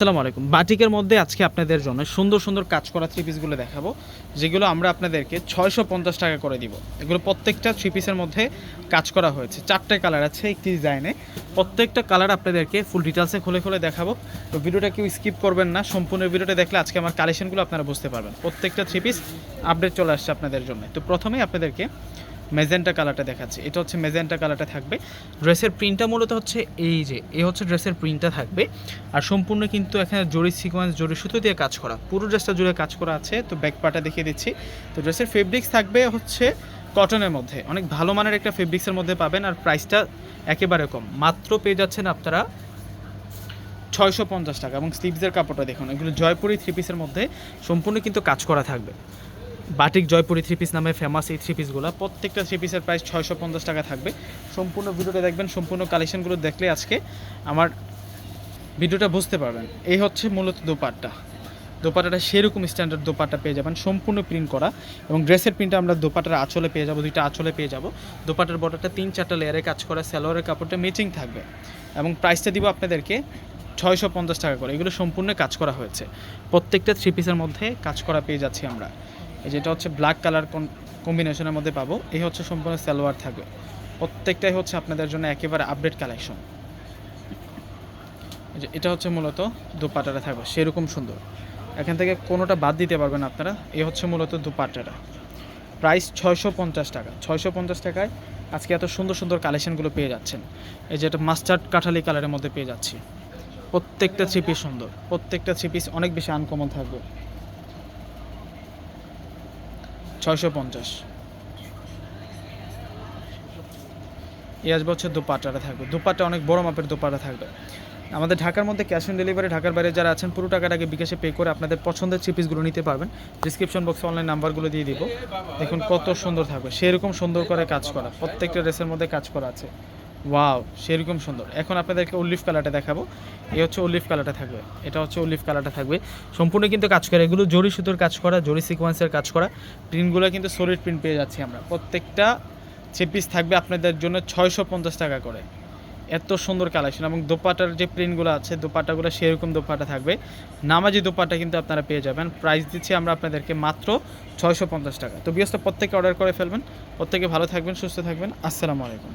আসসালামু আলাইকুম। বাটিকের মধ্যে আজকে আপনাদের জন্য সুন্দর সুন্দর কাজ করা থ্রি পিসগুলো দেখাবো, যেগুলো আমরা আপনাদেরকে ছয়শো পঞ্চাশ টাকা করে দিব। এগুলো প্রত্যেকটা থ্রি পিসের মধ্যে কাজ করা হয়েছে। চারটে কালার আছে একটি ডিজাইনে প্রত্যেকটা কালার আপনাদেরকে ফুল ডিটেলসে খুলে খুলে দেখাবো। তো ভিডিওটা কেউ স্কিপ করবেন না, সম্পূর্ণ ভিডিওটা দেখলে আজকে আমার কালেকশনগুলো আপনারা বুঝতে পারবেন। প্রত্যেকটা থ্রি পিস আপডেট চলে আসছে আপনাদের জন্য। তো প্রথমেই আপনাদেরকে মেজেন্টা কালারটা দেখাচ্ছি। এটা হচ্ছে মেজেন্টা কালারটা থাকবে। ড্রেসের প্রিন্টটা মূলত হচ্ছে এই যে, এই হচ্ছে ড্রেসের প্রিন্টটা থাকবে। আর সম্পূর্ণ কিন্তু এখানে জরি সিকোয়েন্স জরি সুতো দিয়ে কাজ করা। পুরো ড্রেসটা জুড়ে কাজ করা আছে। তো ব্যাক পার্টটা দেখিয়ে দিচ্ছি। তো ড্রেসের ফেব্রিক্স থাকবে হচ্ছে কটনের মধ্যে। অনেক ভালো মানের একটা ফেব্রিক্সের মধ্যে পাবেন। আর প্রাইসটা একেবারে কম। মাত্র পেয়ে যাচ্ছেন আপনারা ছয়শো পঞ্চাশ টাকা। এবং স্লিভসের কাপড়টা দেখুন, এগুলো জয়পুরি থ্রি পিসের মধ্যে সম্পূর্ণ কিন্তু কাজ করা থাকবে। বাটিক জয়পুরি থ্রি পিস নামে ফেমাস এই থ্রি পিসগুলো প্রত্যেকটা থ্রি পিসের প্রাইস ছয়শো পঞ্চাশ টাকা থাকবে। সম্পূর্ণ ভিডিওটা দেখবেন, সম্পূর্ণ কালেকশনগুলো দেখলে আজকে আমার ভিডিওটা বুঝতে পারবেন। এই হচ্ছে মূলত দোপাট্টা। দোপাটাটা সেরকম স্ট্যান্ডার্ড দোপাট্টা পেয়ে যাবেন, সম্পূর্ণ প্রিন্ট করা। এবং ড্রেসের প্রিন্টটা আমরা দোপাটার আঁচলে পেয়ে যাব, দুইটা আঁচলে পেয়ে যাব। দোপাটার বর্ডারটা তিন চারটা লেয়ারে কাজ করা স্যালোয়ারের কাপড়টা ম্যাচিং থাকবে। এবং প্রাইসটা দিব আপনাদেরকে ছয়শো পঞ্চাশ টাকা করে। এগুলো সম্পূর্ণ কাজ করা হয়েছে। প্রত্যেকটা থ্রি পিসের মধ্যে কাজ করা পেয়ে যাচ্ছি আমরা। এই যেটা হচ্ছে ব্ল্যাক কালার কম্বিনেশনের মধ্যে পাবো, এই হচ্ছে সম্পূর্ণ সালোয়ার থাকবে। প্রত্যেকটাই হচ্ছে আপনাদের জন্য একেবারে আপডেট কালেকশন এটা হচ্ছে মূলত দুপাটাটা থাকবে, সেরকম সুন্দর। এখান থেকে কোনোটা বাদ দিতে পারবেন আপনারা, এই হচ্ছে মূলত দুপাট্টাটা। প্রাইস ছয়শো পঞ্চাশ টাকা। ছয়শো পঞ্চাশ টাকায় আজকে এত সুন্দর সুন্দর কালেকশনগুলো পেয়ে যাচ্ছেন। এই যে যেটা মাস্টার্ড কাঠালি কালারের মধ্যে পেয়ে যাচ্ছি। প্রত্যেকটা থ্রি পিস সুন্দর। প্রত্যেকটা থ্রি পিস অনেক বেশি আনকমন থাকবে। ছয়শো পঞ্চাশ। এই আসবে হচ্ছে থাকবে। দুপাটা অনেক বড় মাপের দুপাটা থাকবে। আমাদের ঢাকার মধ্যে ক্যাশ অন ডেলিভারি ঢাকার বাইরে যারা আছেন, পুরো টাকাটাকে বিকাশে পে করে আপনাদের পছন্দের চিপিসগুলো নিতে পারবেন। ডিসক্রিপশন বক্সে অনলাইন নাম্বারগুলো দিয়ে দিব। দেখুন কত সুন্দর থাকবে। সেরকম সুন্দর করে কাজ করা। প্রত্যেকটা ড্রেসের মধ্যে কাজ করা আছে। ওয়াও, সেরকম সুন্দর। এখন আপনাদেরকে উল্লিফ কালারটা দেখাবো। এই হচ্ছে উল্লিফ কালারটা থাকবে। এটা হচ্ছে উল্লিফ কালারটা থাকবে। সম্পূর্ণ কিন্তু কাজ করে। এগুলো জরি সুতোর কাজ করা, জরি সিকোয়েন্সের কাজ করা। প্রিন্টগুলো কিন্তু সলিড প্রিন্ট পেয়ে যাচ্ছি আমরা। প্রত্যেকটা পিস থাকবে আপনাদের জন্য ছয়শো পঞ্চাশ টাকা করে। এত সুন্দর কালেকশন এবং দোপাটার যে প্রিন্টগুলো আছে, দোপাটাগুলো সেরকম দোপাটা থাকবে। নামাজি দোপাটা কিন্তু আপনারা পেয়ে যাবেন। প্রাইস দিচ্ছি আমরা আপনাদেরকে মাত্র ছয়শো পঞ্চাশ টাকা। তো বিয়সটা প্রত্যেকে অর্ডার করে ফেলবেন। প্রত্যেকে ভালো থাকবেন, সুস্থ থাকবেন। আসসালামু আলাইকুম।